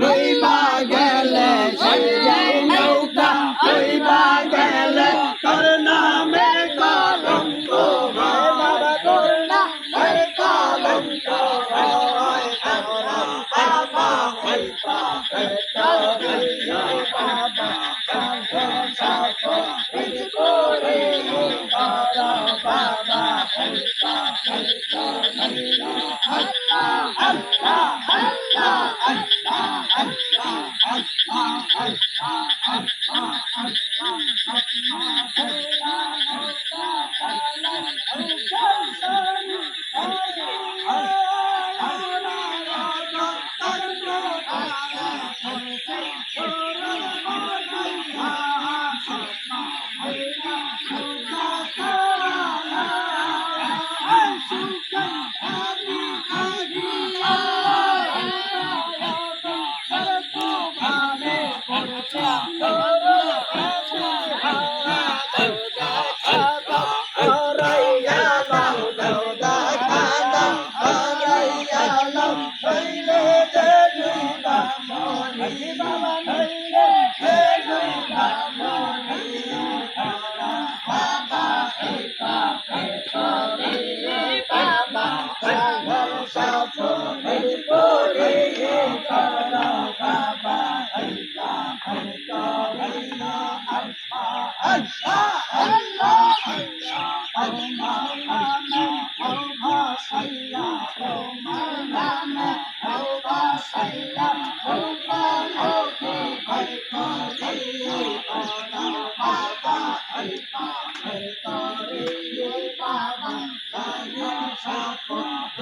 হইবা গেলে সঞ্জয় নৌকা হইবা গেলে তোর নামে কলঙ্ক Bye.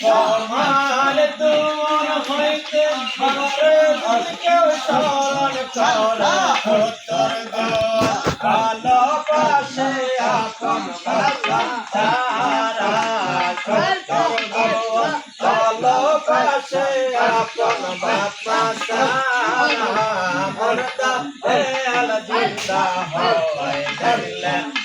সমান তোমার হইতে কেউ চরণ চরণ কালো পাশে আপন তারা কালো পাশে আপন বাপা তারা মর্দা হেল জিন্দা হয়।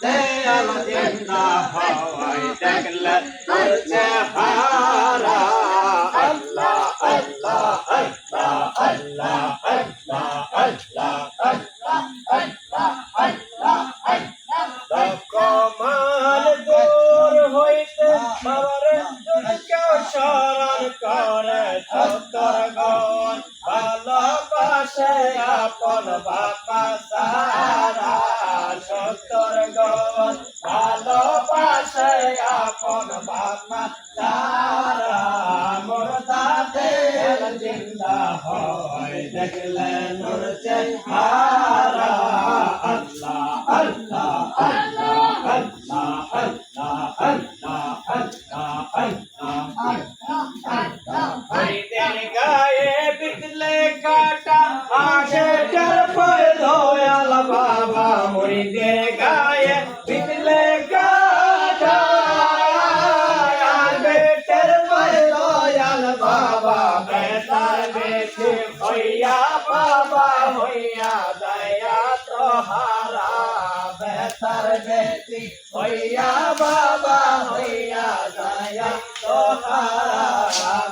Jai Allah Jai Allah ಹಾರ দেখলে নড়ছে হারা আল্লাহ আল্লাহ আল্লাহ আল্লাহ আল্লাহ আল্লাহ আল্লাহ আল্লাহ আল্লাহ গায়ে বিকলে কাটা আসে চার পায়ে ধোয়াল বাবা মরিদের ডর হইয়া দয়া তোহারা বেতার বেটি হইয়া বাবা হইয়া দয়া তোহারা।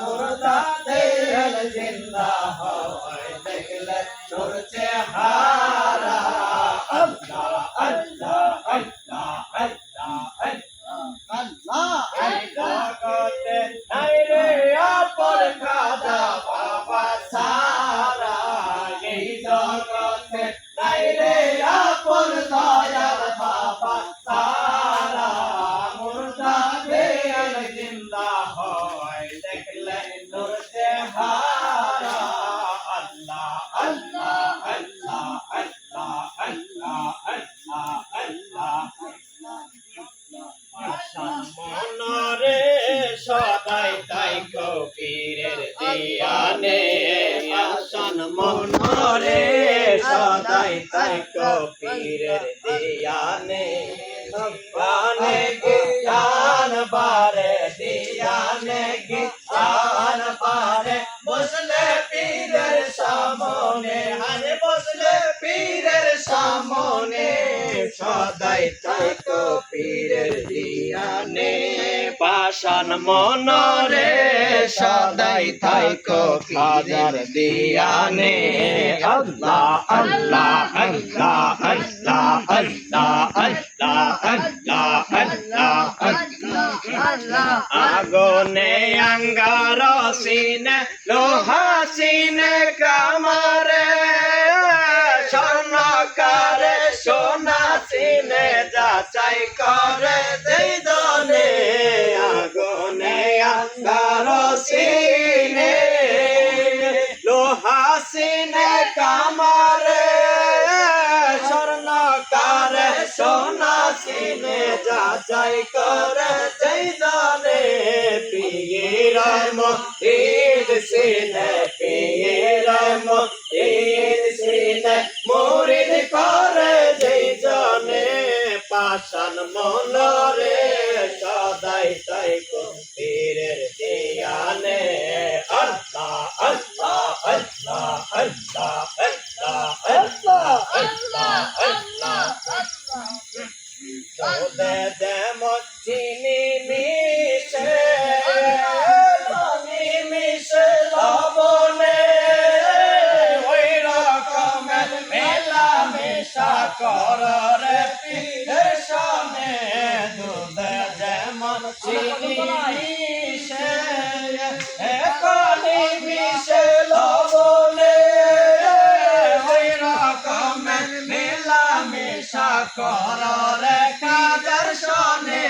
तुमको पीर दिया ने अब्बाने गिटान बारे दिया ने गिटान बार मुसले पीर सामोने हरे मुसले पीर सामोने सदाई तुमको পাশান মনরে সদাই তাই কবিরের দিয়ানে। আল্লাহ আল্লাহ আল্লাহ আল্লাহ আল্লাহ আল্লাহ আল্লাহ আল্লাহ আল্লাহ। আগুনে অঙ্গার সিনে, লোহা সিনে কামারে। সোনা যাচাই করে দেই দনে আগুনে অঙ্গার সিনে। লোহা সিনে কামারে, স্বর্ণকারে, সোনা সিনে যাচাই করে দেই দনে পীর মহিদ সিনে পীর মহিদ সিনে মুরিদ করে পাশান মনরে সদাই তাই কবিরের দিয়ানে। আল্লাহ আল্লাহ আল্লাহ আল্লাহ আল্লাহ আল্লাহ আল্লাহ আল্লাহ তোদে যেমন চিনি মিশে মিশে লবণে। ওই রকমের মেলা মেশা কর কর রে কাদের শনে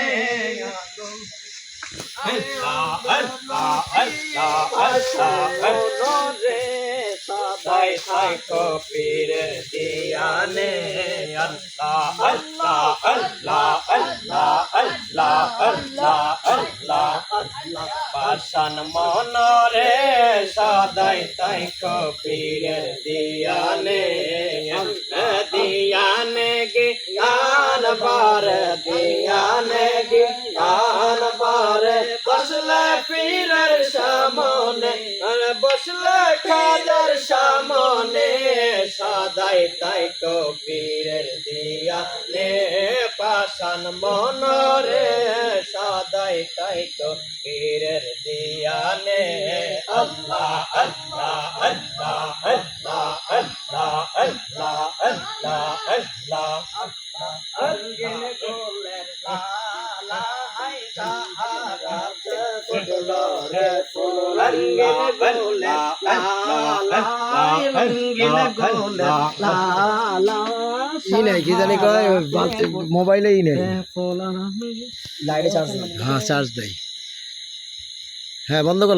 আল্লাহ আল্লাহ আল্লাহ আল্লাহ রে সদাই থাই কপির দিয়ানে আল্লাহ আল্লাহ আল্লাহ আল্লাহ আল্লাহ আল্লাহ আল্লাহ আল্লাহ পাশান মনরে সদাই তাই কপির দিয়ানে দিয়ানে आन पार दियान की आन पार बसले पीरर सामने, अरे बसले खादर सामने সাদাই তাই তো পীরের দিয়া নে পাশান মনরে সাদাই তাই তো পীরের দিয়া নে আল্লাহ আল্লাহ আল্লাহ আল্লাহ ই নাই কি জানি কয় মোবাইলে ই নেই। লাইটে চার্জ হ্যাঁ চার্জ দেয় হ্যাঁ বন্ধ করলাম।